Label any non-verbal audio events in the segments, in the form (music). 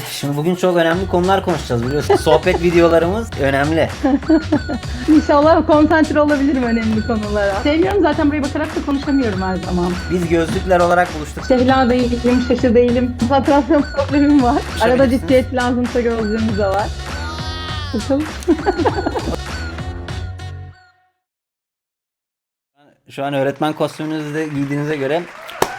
Şimdi bugün çok önemli konular konuşacağız biliyorsun. (laughs) Sohbet videolarımız önemli. (laughs) İnşallah konsantre olabilirim önemli konulara. Sevmiyorum zaten buraya bakarak da konuşamıyorum her zaman. Biz gözlükler olarak buluştuk. Şehla değilim, şaşı değilim. Konsantrasyon (laughs) problemim var. Arada ciddiyet lazımsa gözlüğümüz de var. Bakalım. Şu an öğretmen kostümünüzü de giydiğinize göre.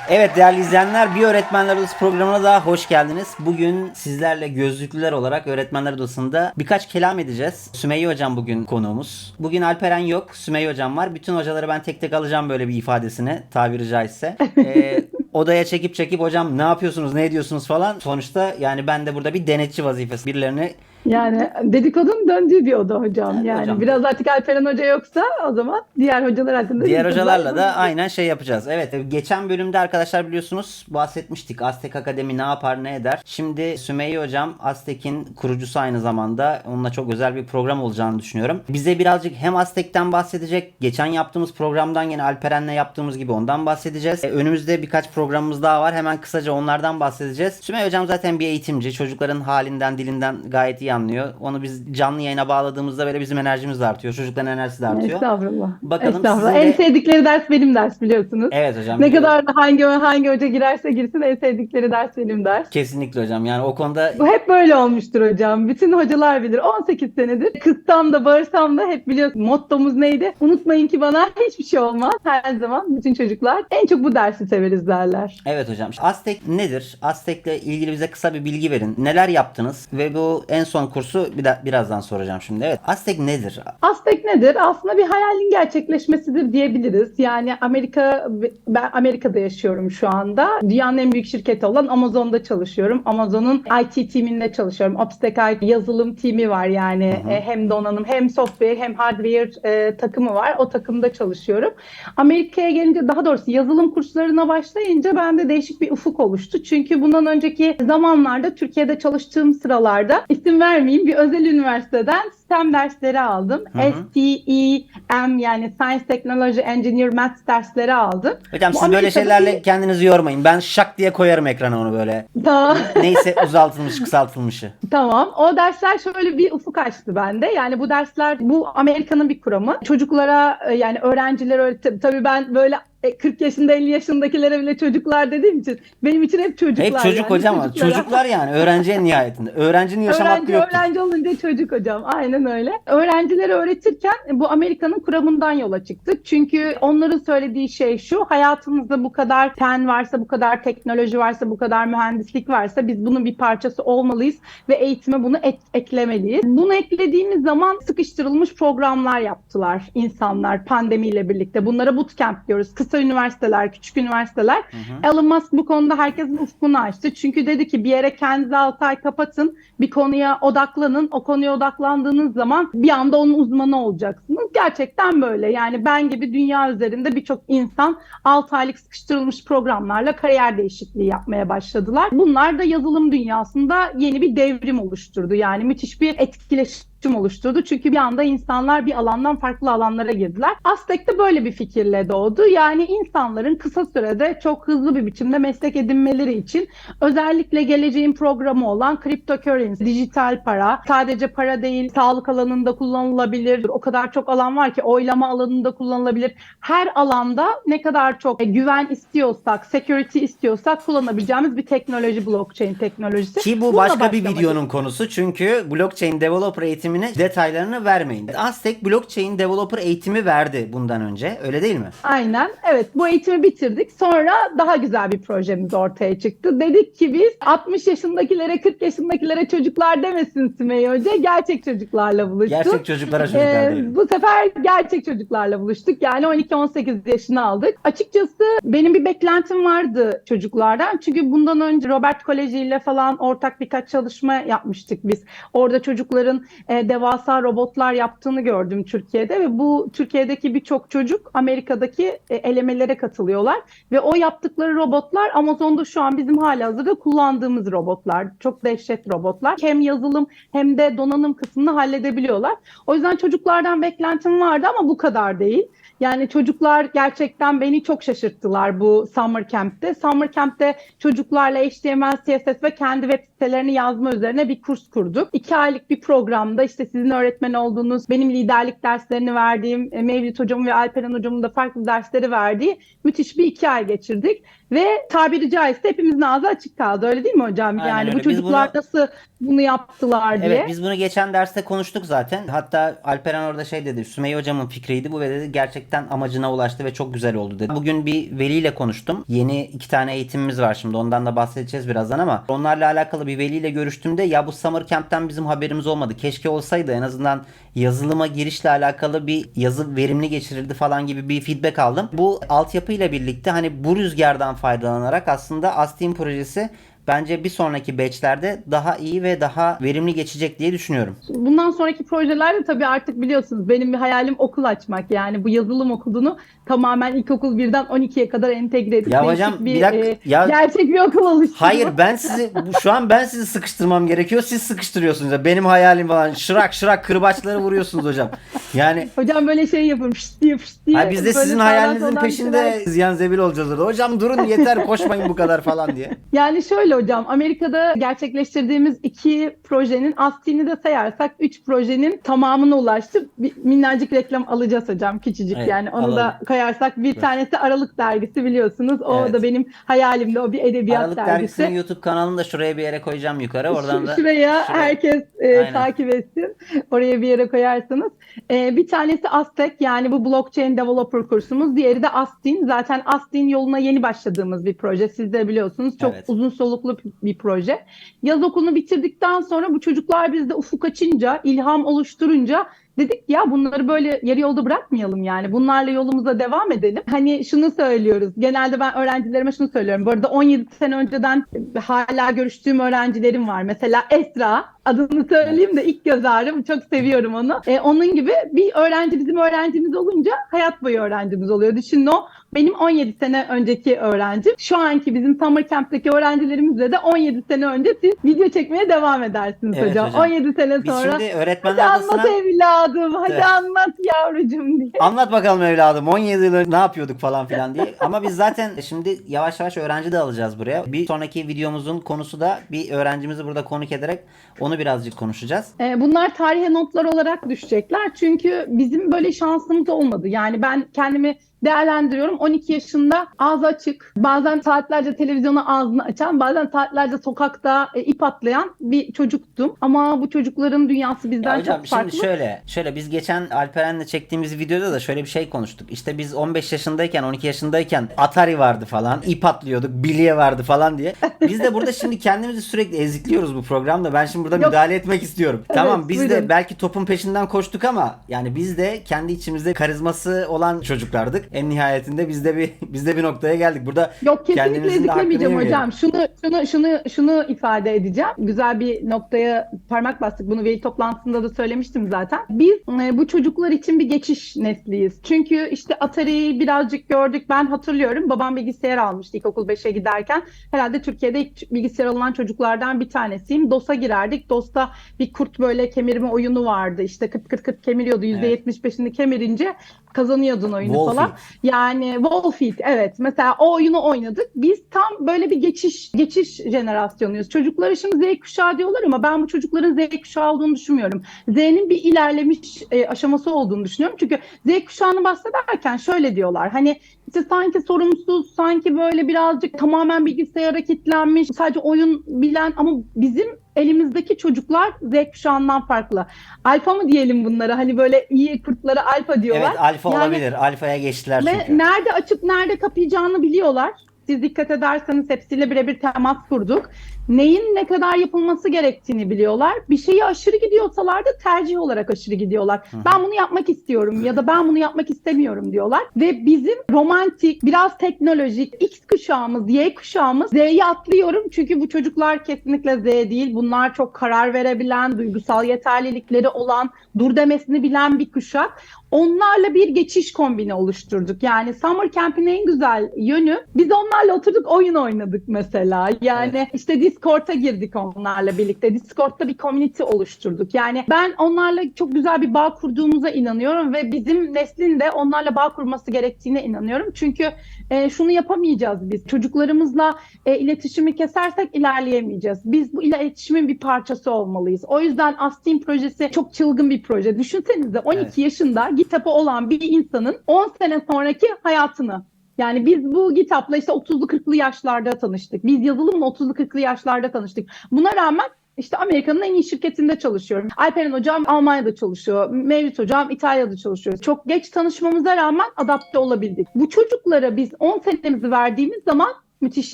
Evet değerli izleyenler bir Öğretmenler Odası programına daha hoş geldiniz. Bugün sizlerle gözlüklüler olarak Öğretmenler Odası'nda birkaç kelam edeceğiz. Sümeyye Hocam bugün konuğumuz. Bugün Alperen yok, Sümeyye Hocam var. Bütün hocaları ben tek tek alacağım böyle bir ifadesini tabiri caizse. (laughs) Ee, odaya çekip çekip hocam ne yapıyorsunuz, ne ediyorsunuz falan. Sonuçta yani ben de burada bir denetçi vazifesi. Birilerini Yani dedikodun döndüğü bir oda hocam. Evet yani hocam. biraz artık Alperen Hoca yoksa o zaman diğer hocalar hakkında Diğer hocalarla da aynen şey yapacağız. Evet geçen bölümde arkadaşlar biliyorsunuz bahsetmiştik. Aztek Akademi ne yapar ne eder. Şimdi Sümeyye hocam Aztek'in kurucusu aynı zamanda. Onunla çok özel bir program olacağını düşünüyorum. Bize birazcık hem Aztek'ten bahsedecek. Geçen yaptığımız programdan yine Alperen'le yaptığımız gibi ondan bahsedeceğiz. E, önümüzde birkaç programımız daha var. Hemen kısaca onlardan bahsedeceğiz. Sümeyye hocam zaten bir eğitimci. Çocukların halinden dilinden gayet iyi anlıyor. Onu biz canlı yayına bağladığımızda böyle bizim enerjimiz de artıyor. Çocukların enerjisi de artıyor. Estağfurullah. Bakalım Estağfurullah. de- En sevdikleri ders benim ders biliyorsunuz. Evet hocam. Ne biliyorum. kadar da hangi hangi hoca girerse girsin en sevdikleri ders benim ders. Kesinlikle hocam. Yani o konuda Bu hep böyle olmuştur hocam. Bütün hocalar bilir. 18 senedir kızsam da bağırsam da hep biliyorsun. Mottomuz neydi? Unutmayın ki bana hiçbir şey olmaz. Her zaman bütün çocuklar en çok bu dersi severiz derler. Evet hocam. Aztek nedir? Aztek'le ilgili bize kısa bir bilgi verin. Neler yaptınız? Ve bu en son kursu bir de, birazdan soracağım şimdi. Evet. Aztek nedir? Aztek nedir? Aslında bir hayalin gerçekleşmesidir diyebiliriz. Yani Amerika, ben Amerika'da yaşıyorum şu anda. Dünyanın en büyük şirketi olan Amazon'da çalışıyorum. Amazon'un IT timinde çalışıyorum. Obstacle yazılım timi var yani. Hı hı. E, Hem donanım hem software hem hardware e, takımı var. O takımda çalışıyorum. Amerika'ya gelince daha doğrusu yazılım kurslarına başlayınca bende değişik bir ufuk oluştu. Çünkü bundan önceki zamanlarda Türkiye'de çalıştığım sıralarda isim vermeyeyim bir özel üniversiteden STEM dersleri aldım. Hı hı. STEM yani Science, Technology, Engineer, Math dersleri aldım. Hocam Bu siz böyle şeylerle kendinizi yormayın. Ben şak diye koyarım ekrana onu böyle. Tamam. Neyse uzaltılmış kısaltılmışı. (laughs) Tamam. O dersler şöyle bir ufuk açtı bende. Yani bu dersler bu Amerika'nın bir kuramı. Çocuklara e, yani öğrencilere öğretim. Tabii ben böyle e, 40 yaşında 50 yaşındakilere bile çocuklar dediğim için benim için hep çocuklar. Hep çocuk yani, hocam çocuklara. çocuklar yani öğrenci en nihayetinde. Öğrencinin yaşam hakkı Öğrenci, yoktur. öğrenci olunca çocuk hocam. Aynen öyle. Öğrencilere öğretirken bu Amerika'nın kuramından yola çıktık. Çünkü onların söylediği şey şu. Hayatımızda bu kadar fen varsa, bu kadar teknoloji varsa, bu kadar mühendislik varsa biz bunun bir parçası olmalıyız ve eğitime bunu ek- eklemeliyiz. Bunu eklediğimiz zaman sıkıştırılmış programlar yaptılar insanlar pandemiyle birlikte. Bunlara bootcamp diyoruz. Kısa üniversiteler, küçük üniversiteler. Hı hı. Elon Musk bu konuda herkesin ufkunu açtı. Çünkü dedi ki bir yere kendinizi 6 ay kapatın, bir konuya odaklanın. O konuya odaklandığınız zaman bir anda onun uzmanı olacaksınız. Gerçekten böyle. Yani ben gibi dünya üzerinde birçok insan 6 aylık sıkıştırılmış programlarla kariyer değişikliği yapmaya başladılar. Bunlar da yazılım dünyasında yeni bir devrim oluşturdu. Yani müthiş bir etkileşim oluşturdu. Çünkü bir anda insanlar bir alandan farklı alanlara girdiler. Aztek de böyle bir fikirle doğdu. Yani insanların kısa sürede çok hızlı bir biçimde meslek edinmeleri için özellikle geleceğin programı olan cryptocurrency, dijital para, sadece para değil, sağlık alanında kullanılabilir. O kadar çok alan var ki oylama alanında kullanılabilir. Her alanda ne kadar çok e, güven istiyorsak, security istiyorsak kullanabileceğimiz bir teknoloji blockchain teknolojisi. Ki bu Bununla başka bir videonun konusu çünkü blockchain developer eğitimine detaylarını vermeyin. Aztek blockchain developer eğitimi verdi bundan önce. Öyle değil mi? Aynen. Evet bu eğitimi bitirdik. Sonra daha güzel bir projemiz ortaya çıktı. Dedik ki biz 60 yaşındakilere 40 yaşındakilere çocuklar demesin Sümeyye Hoca. Gerçek çocuklarla buluştuk. Gerçek çocuklara çocuklar Ee, diyelim. bu sefer gerçek çocuklarla buluştuk. Yani 12-18 yaşını aldık. Açıkçası benim bir beklentim vardı çocuklardan. Çünkü bundan önce Robert Koleji ile falan ortak birkaç çalışma yapmıştık biz. Orada çocukların e, devasa robotlar yaptığını gördüm Türkiye'de ve bu Türkiye'deki birçok çocuk Amerika'daki e, elemelere katılıyorlar ve o yaptıkları robotlar Amazon'da şu an bizim halihazırda kullandığımız robotlar. Çok dehşet robotlar. Hem yazılım hem de donanım kısmını halledebiliyorlar. O yüzden çocuklardan beklentim vardı ama bu kadar değil. Yani çocuklar gerçekten beni çok şaşırttılar bu Summer Camp'te. Summer Camp'te çocuklarla HTML, CSS ve kendi web sitelerini yazma üzerine bir kurs kurduk. İki aylık bir programda işte sizin öğretmen olduğunuz, benim liderlik derslerini verdiğim, e, Mevlüt hocamın ve Alperen hocamın da farklı dersleri verdiği müthiş bir iki ay geçirdik. Ve tabiri caizse hepimizin ağzı açık kaldı. Öyle değil mi hocam? Aynen yani öyle. bu Biz çocuklar bunu- nasıl bunu yaptılar diye. Evet biz bunu geçen derste konuştuk zaten. Hatta Alperen orada şey dedi. Sümeyye hocamın fikriydi bu ve dedi gerçekten amacına ulaştı ve çok güzel oldu dedi. Bugün bir veliyle konuştum. Yeni iki tane eğitimimiz var şimdi ondan da bahsedeceğiz birazdan ama onlarla alakalı bir veliyle görüştüğümde ya bu Summer Camp'ten bizim haberimiz olmadı. Keşke olsaydı en azından yazılıma girişle alakalı bir yazı verimli geçirildi falan gibi bir feedback aldım. Bu altyapıyla birlikte hani bu rüzgardan faydalanarak aslında Astin projesi bence bir sonraki batchlerde daha iyi ve daha verimli geçecek diye düşünüyorum. Bundan sonraki projelerde tabii artık biliyorsunuz benim bir hayalim okul açmak. Yani bu yazılım okulunu tamamen ilkokul 1'den 12'ye kadar entegre edip Ya hocam, bir dakika, e, ya- gerçek bir okul oluşturmak. Hayır ben sizi şu an ben sizi sıkıştırmam gerekiyor. Siz sıkıştırıyorsunuz. ya. Benim hayalim falan şırak şırak kırbaçları vuruyorsunuz hocam. Yani Hocam böyle şey yapın şşt diye şşt diye. ha, biz de Böyle sizin hayalinizin peşinde ziyan zebil olacağız orada. Hocam durun yeter koşmayın bu kadar falan diye. Yani şöyle hocam Amerika'da gerçekleştirdiğimiz iki projenin aslini de sayarsak üç projenin tamamına ulaştık. Bir minnacık reklam alacağız hocam küçücük Evet, yani onu alalım. da kayarsak bir tanesi Aralık dergisi biliyorsunuz. O Evet. da benim hayalimde o bir edebiyat Aralık dergisi. dergisinin YouTube kanalını da şuraya bir yere koyacağım yukarı. Oradan da Şuraya şuraya- herkes e, Aynen. takip etsin. Oraya bir yere koyarsanız. E, bir tanesi Aztec yani bu blockchain developer kursumuz. Diğeri de Astin. Zaten Astin yoluna yeni başladığımız bir proje. Siz de biliyorsunuz. Çok Evet. uzun soluklu bir proje. Yaz okulunu bitirdikten sonra bu çocuklar bizde ufuk açınca, ilham oluşturunca dedik ya bunları böyle yarı yolda bırakmayalım yani. Bunlarla yolumuza devam edelim. Hani şunu söylüyoruz. Genelde ben öğrencilerime şunu söylüyorum. Bu arada 17 sene önceden hala görüştüğüm öğrencilerim var. Mesela Esra adını söyleyeyim de ilk göz ağrım. Çok seviyorum onu. E, onun gibi bir öğrenci bizim öğrencimiz olunca hayat boyu öğrencimiz oluyor. Düşünün o benim 17 sene önceki öğrencim. Şu anki bizim Summer Camp'teki öğrencilerimizle de 17 sene önce siz video çekmeye devam edersiniz Evet hocam. hocam. 17 sene biz sonra şimdi hadi öğretmenler anlat odasına evladım, hadi Evet. anlat yavrucuğum diye. Anlat bakalım evladım 17 yıl önce ne yapıyorduk falan filan diye. (laughs) Ama biz zaten şimdi yavaş yavaş öğrenci de alacağız buraya. Bir sonraki videomuzun konusu da bir öğrencimizi burada konuk ederek onu birazcık konuşacağız. E, Bunlar tarihe notlar olarak düşecekler. Çünkü bizim böyle şansımız olmadı. Yani ben kendimi değerlendiriyorum. 12 yaşında ağzı açık, bazen saatlerce televizyona ağzını açan, bazen saatlerce sokakta e, ip atlayan bir çocuktum. Ama bu çocukların dünyası bizden Ya hocam çok farklı. şimdi şöyle şöyle biz geçen Alperen'le çektiğimiz videoda da şöyle bir şey konuştuk. İşte biz 15 yaşındayken 12 yaşındayken Atari vardı falan ip atlıyorduk bilye vardı falan diye. (laughs) Biz de burada şimdi kendimizi sürekli ezikliyoruz bu programda. Ben şimdi burada Yok. müdahale etmek istiyorum. tamam biz de buyurun. belki topun peşinden koştuk ama yani biz de kendi içimizde karizması olan çocuklardık. En nihayetinde biz de bir (laughs) biz de bir noktaya geldik. Burada Yok kesinlikle eziklemeyeceğim hocam. Şunu şunu şunu şunu ifade edeceğim. Güzel bir noktaya parmak bastık. Bunu veli toplantısında da söylemiştim zaten. Biz e, bu çocuklar için bir geçiş nesliyiz. Çünkü işte Atari'yi birazcık gördük. Ben hatırlıyorum. Babam bilgisayar almıştı ilkokul 5'e giderken. Herhalde Türkiye'de ilk bilgisayar alınan çocuklardan bir tanesiyim. DOS'a girerdik. DOS'ta bir kurt böyle kemirme oyunu vardı. İşte kıt kıt kıt kemiriyordu. %75'ini kemirince kazanıyordun oyunu Wolfie. falan. Yani Wolfeed evet mesela o oyunu oynadık. Biz tam böyle bir geçiş geçiş jenerasyonuyuz. Çocuklara şimdi Z kuşağı diyorlar ama ben bu çocukların Z kuşağı olduğunu düşünmüyorum. Z'nin bir ilerlemiş e, aşaması olduğunu düşünüyorum. Çünkü Z kuşağını bahsederken şöyle diyorlar. Hani işte sanki sorumsuz, sanki böyle birazcık tamamen bilgisayara kilitlenmiş, sadece oyun bilen ama bizim elimizdeki çocuklar Z kuşağından farklı. Alfa mı diyelim bunlara? Hani böyle iyi kurtlara alfa diyorlar. Evet alfa Yani- olabilir. Alfaya geçtiler Ve çünkü. nerede açıp nerede kapayacağını biliyorlar. Siz dikkat ederseniz hepsiyle birebir temas kurduk. Neyin ne kadar yapılması gerektiğini biliyorlar. Bir şeyi aşırı gidiyorsalar da tercih olarak aşırı gidiyorlar. Ben bunu yapmak istiyorum ya da ben bunu yapmak istemiyorum diyorlar. Ve bizim romantik, biraz teknolojik X kuşağımız, Y kuşağımız Z'yi atlıyorum. Çünkü bu çocuklar kesinlikle Z değil. Bunlar çok karar verebilen, duygusal yeterlilikleri olan, dur demesini bilen bir kuşak. Onlarla bir geçiş kombini oluşturduk. Yani Summer Camp'in en güzel yönü biz onlarla oturduk oyun oynadık mesela. Yani işte Discord'a girdik onlarla birlikte. Discord'da bir community oluşturduk. Yani ben onlarla çok güzel bir bağ kurduğumuza inanıyorum ve bizim neslin de onlarla bağ kurması gerektiğine inanıyorum. Çünkü e, şunu yapamayacağız biz. Çocuklarımızla e, iletişimi kesersek ilerleyemeyeceğiz. Biz bu iletişimin bir parçası olmalıyız. O yüzden Astin projesi çok çılgın bir proje. Düşünsenize 12 Evet. yaşında GitHub'ı olan bir insanın 10 sene sonraki hayatını yani biz bu GitHub'la işte 30'lu 40'lı yaşlarda tanıştık. Biz yazılımla 30'lu 40'lı yaşlarda tanıştık. Buna rağmen işte Amerika'nın en iyi şirketinde çalışıyorum. Alperen hocam Almanya'da çalışıyor. Mevlüt hocam İtalya'da çalışıyor. Çok geç tanışmamıza rağmen adapte olabildik. Bu çocuklara biz 10 senemizi verdiğimiz zaman müthiş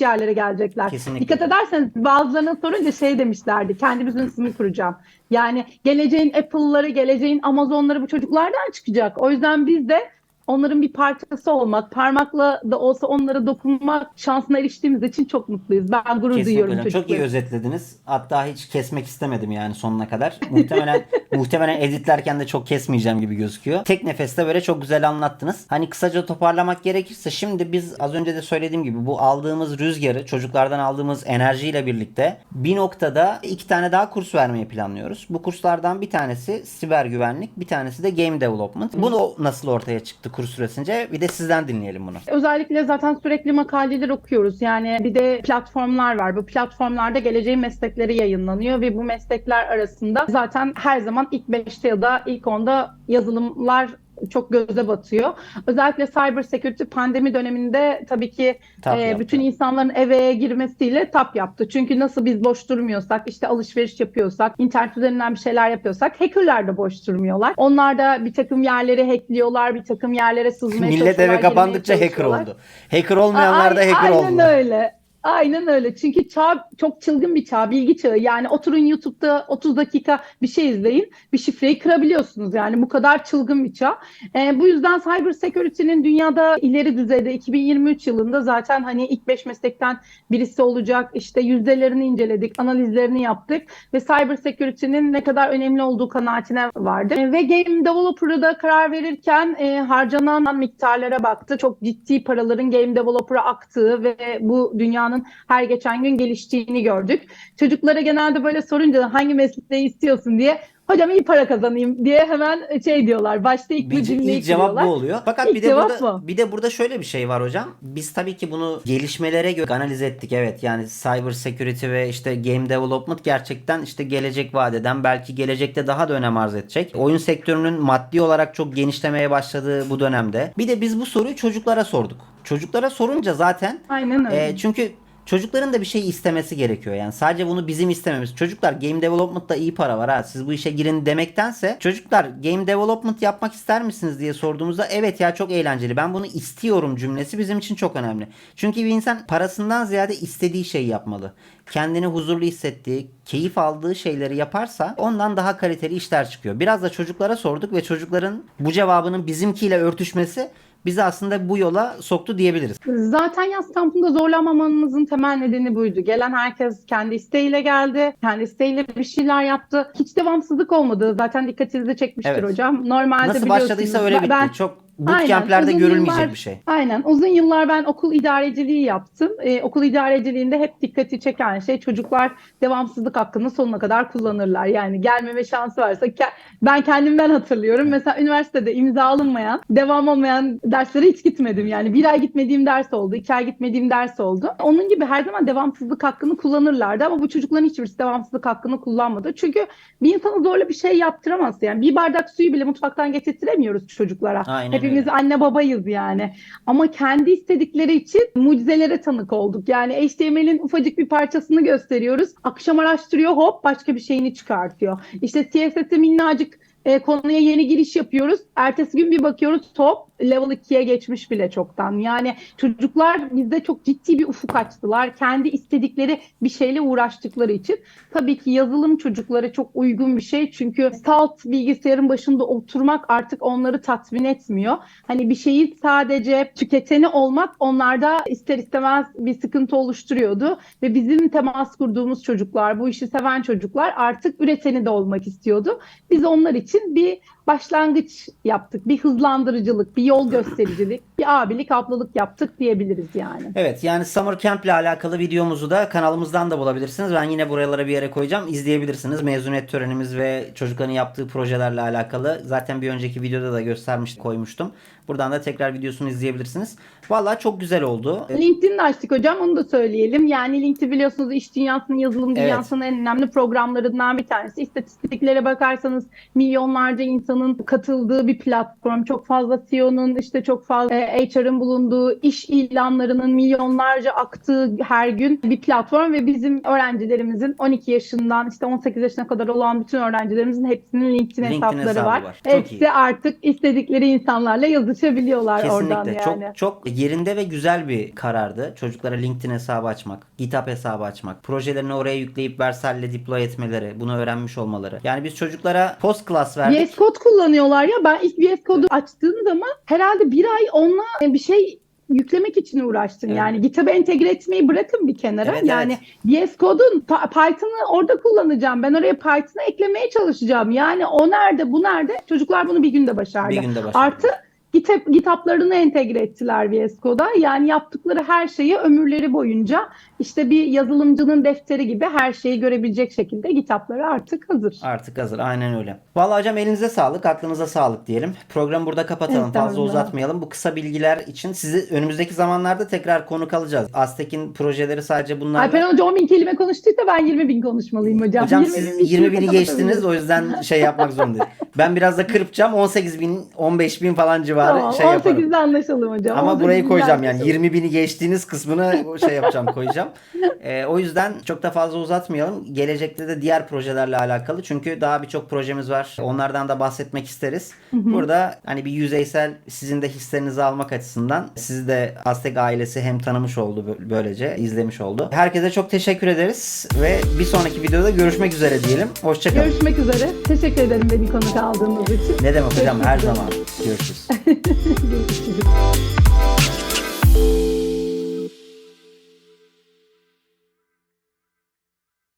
yerlere gelecekler. Kesinlikle. Dikkat ederseniz bazılarına sorunca şey demişlerdi. Kendi business'ımı kuracağım. Yani geleceğin Apple'ları, geleceğin Amazon'ları bu çocuklardan çıkacak. O yüzden biz de onların bir parçası olmak, parmakla da olsa onlara dokunmak şansına eriştiğimiz için çok mutluyuz. Ben gurur Kesinlikle duyuyorum hocam. Çok iyi özetlediniz. Hatta hiç kesmek istemedim yani sonuna kadar. Muhtemelen (laughs) muhtemelen editlerken de çok kesmeyeceğim gibi gözüküyor. Tek nefeste böyle çok güzel anlattınız. Hani kısaca toparlamak gerekirse şimdi biz az önce de söylediğim gibi bu aldığımız rüzgarı çocuklardan aldığımız enerjiyle birlikte bir noktada iki tane daha kurs vermeyi planlıyoruz. Bu kurslardan bir tanesi siber güvenlik, bir tanesi de game development. Bu nasıl ortaya çıktı kurs süresince? Bir de sizden dinleyelim bunu. Özellikle zaten sürekli makaleler okuyoruz. Yani bir de platformlar var. Bu platformlarda geleceğin meslekleri yayınlanıyor ve bu meslekler arasında zaten her zaman ilk 5'te ya da ilk 10'da yazılımlar çok göze batıyor. Özellikle cyber security pandemi döneminde tabii ki Tap e, yaptı. bütün insanların eve girmesiyle tap yaptı. Çünkü nasıl biz boş durmuyorsak, işte alışveriş yapıyorsak, internet üzerinden bir şeyler yapıyorsak hackerlar da boş durmuyorlar. Onlar da bir takım yerleri hackliyorlar, bir takım yerlere sızmaya Millet eve kapandıkça hacker oldu. Hacker olmayanlar da hacker aynen oldular. öyle. Aynen öyle. Çünkü çağ çok çılgın bir çağ, bilgi çağı. Yani oturun YouTube'da 30 dakika bir şey izleyin, bir şifreyi kırabiliyorsunuz. Yani bu kadar çılgın bir çağ. Ee, bu yüzden cyber security'nin dünyada ileri düzeyde 2023 yılında zaten hani ilk 5 meslekten birisi olacak. İşte yüzdelerini inceledik, analizlerini yaptık ve cyber security'nin ne kadar önemli olduğu kanaatine vardı. Ee, ve game developer'ı da karar verirken e, harcanan miktarlara baktı. Çok ciddi paraların game developer'a aktığı ve bu dünyanın her geçen gün geliştiğini gördük. Çocuklara genelde böyle sorunca hangi mesleği istiyorsun diye hocam iyi para kazanayım diye hemen şey diyorlar. Başta ilk Bir, cümleyi ilk cevap bu oluyor. Fakat İlk bir de burada bu. bir de burada şöyle bir şey var hocam. Biz tabii ki bunu gelişmelere göre analiz ettik. Evet yani cyber security ve işte game development gerçekten işte gelecek vadeden belki gelecekte daha da önem arz edecek. Oyun sektörünün maddi olarak çok genişlemeye başladığı bu dönemde. Bir de biz bu soruyu çocuklara sorduk. Çocuklara sorunca zaten Aynen öyle. e, çünkü Çocukların da bir şey istemesi gerekiyor yani. Sadece bunu bizim istememiz. Çocuklar game development'ta iyi para var ha. Siz bu işe girin demektense çocuklar game development yapmak ister misiniz diye sorduğumuzda evet ya çok eğlenceli. Ben bunu istiyorum cümlesi bizim için çok önemli. Çünkü bir insan parasından ziyade istediği şeyi yapmalı. Kendini huzurlu hissettiği, keyif aldığı şeyleri yaparsa ondan daha kaliteli işler çıkıyor. Biraz da çocuklara sorduk ve çocukların bu cevabının bizimkiyle örtüşmesi bizi aslında bu yola soktu diyebiliriz. Zaten yaz kampında zorlanmamamızın temel nedeni buydu. Gelen herkes kendi isteğiyle geldi. Kendi isteğiyle bir şeyler yaptı. Hiç devamsızlık olmadı. Zaten dikkatinizi çekmiştir Evet. hocam. Normalde Nasıl biliyorsunuz başladıysa öyle bitti. ben- Çok bootcamp'lerde görülmeyecek yıllar- bir şey. Aynen. Uzun yıllar ben okul idareciliği yaptım. Ee, okul idareciliğinde hep dikkati çeken şey çocuklar devamsızlık hakkını sonuna kadar kullanırlar. Yani gelmeme şansı varsa ke- ben kendimden hatırlıyorum. Mesela üniversitede imza alınmayan, devam olmayan derslere hiç gitmedim. Yani bir ay gitmediğim ders oldu, iki ay gitmediğim ders oldu. Onun gibi her zaman devamsızlık hakkını kullanırlardı ama bu çocukların hiçbirisi devamsızlık hakkını kullanmadı. Çünkü bir insana zorla bir şey yaptıramaz. Yani bir bardak suyu bile mutfaktan getirtiremiyoruz çocuklara. Aynen Hepimiz öyle. anne babayız yani. Ama kendi istedikleri için mucizelere tanık olduk. Yani HTML'in ufacık bir parçasını gösteriyoruz. Akşam araştırıyor hop başka bir şeyini çıkartıyor. İşte CSS'e minnacık e, konuya yeni giriş yapıyoruz. Ertesi gün bir bakıyoruz top level 2'ye geçmiş bile çoktan. Yani çocuklar bizde çok ciddi bir ufuk açtılar. Kendi istedikleri bir şeyle uğraştıkları için. Tabii ki yazılım çocuklara çok uygun bir şey. Çünkü salt bilgisayarın başında oturmak artık onları tatmin etmiyor. Hani bir şeyi sadece tüketeni olmak onlarda ister istemez bir sıkıntı oluşturuyordu. Ve bizim temas kurduğumuz çocuklar, bu işi seven çocuklar artık üreteni de olmak istiyordu. Biz onlar için bir başlangıç yaptık. Bir hızlandırıcılık, bir yol göstericilik, bir abilik, ablalık yaptık diyebiliriz yani. Evet yani Summer Camp ile alakalı videomuzu da kanalımızdan da bulabilirsiniz. Ben yine buralara bir yere koyacağım. İzleyebilirsiniz. Mezuniyet törenimiz ve çocukların yaptığı projelerle alakalı. Zaten bir önceki videoda da göstermiştim, koymuştum. Buradan da tekrar videosunu izleyebilirsiniz. Vallahi çok güzel oldu. LinkedIn'i açtık hocam onu da söyleyelim. Yani LinkedIn biliyorsunuz iş dünyasının, yazılım Evet. dünyasının en önemli programlarından bir tanesi. İstatistiklere bakarsanız milyonlarca insanın katıldığı bir platform. Çok fazla CEO'nun işte çok fazla e, HR'ın bulunduğu iş ilanlarının milyonlarca aktığı her gün bir platform ve bizim öğrencilerimizin 12 yaşından işte 18 yaşına kadar olan bütün öğrencilerimizin hepsinin LinkedIn, LinkedIn hesapları hesabı var. var. Çok Hepsi iyi. artık istedikleri insanlarla yazışabiliyorlar oradan Kesinlikle. yani. Çok çok yerinde ve güzel bir karardı. Çocuklara LinkedIn hesabı açmak, GitHub hesabı açmak, projelerini oraya yükleyip Versal'le deploy etmeleri, bunu öğrenmiş olmaları. Yani biz çocuklara post class verdik. Code kullanıyorlar ya. Ben ilk VS Code'u açtığım zaman herhalde bir ay onunla bir şey yüklemek için uğraştım. Evet. Yani GitHub'a entegre etmeyi bırakın bir kenara. Evet, yani VS Code'un Python'ı orada kullanacağım. Ben oraya Python'ı eklemeye çalışacağım. Yani o nerede, bu nerede? Çocuklar bunu bir günde başardı. Bir günde başardı. Artı GitHub, GitHub'larını entegre ettiler VS Code'a. Yani yaptıkları her şeyi ömürleri boyunca işte bir yazılımcının defteri gibi her şeyi görebilecek şekilde GitHub'ları artık hazır. Artık hazır. Aynen öyle. Vallahi hocam elinize sağlık, aklınıza sağlık diyelim. Programı burada kapatalım. Evet, Fazla tamam. uzatmayalım. Bu kısa bilgiler için sizi önümüzdeki zamanlarda tekrar konuk alacağız. Aztek'in projeleri sadece bunlar. Alper Hoca 10 bin kelime konuştuysa ben 20 bin konuşmalıyım hocam. Hocam 20 siz bin 20 bini geçtiniz o yüzden şey yapmak zorundayım. Ben biraz da kırpacağım 18 bin 15 bin falan civarı Tamam, şey yaparım. 18'de anlaşalım hocam. Ama burayı 18'de koyacağım yani anlaşalım. 20 bini geçtiğiniz kısmını şey yapacağım koyacağım. (laughs) Ee, o yüzden çok da fazla uzatmayalım. Gelecekte de diğer projelerle alakalı çünkü daha birçok projemiz var. Onlardan da bahsetmek isteriz. Burada hani bir yüzeysel sizin de hislerinizi almak açısından sizi de Aztek ailesi hem tanımış oldu bö- böylece izlemiş oldu. Herkese çok teşekkür ederiz ve bir sonraki videoda görüşmek üzere diyelim. Hoşçakalın. Görüşmek üzere. Teşekkür ederim beni konuk aldığınız için. Ne demek hocam her zaman. Görüşürüz. Görüşürüz. (laughs) (laughs)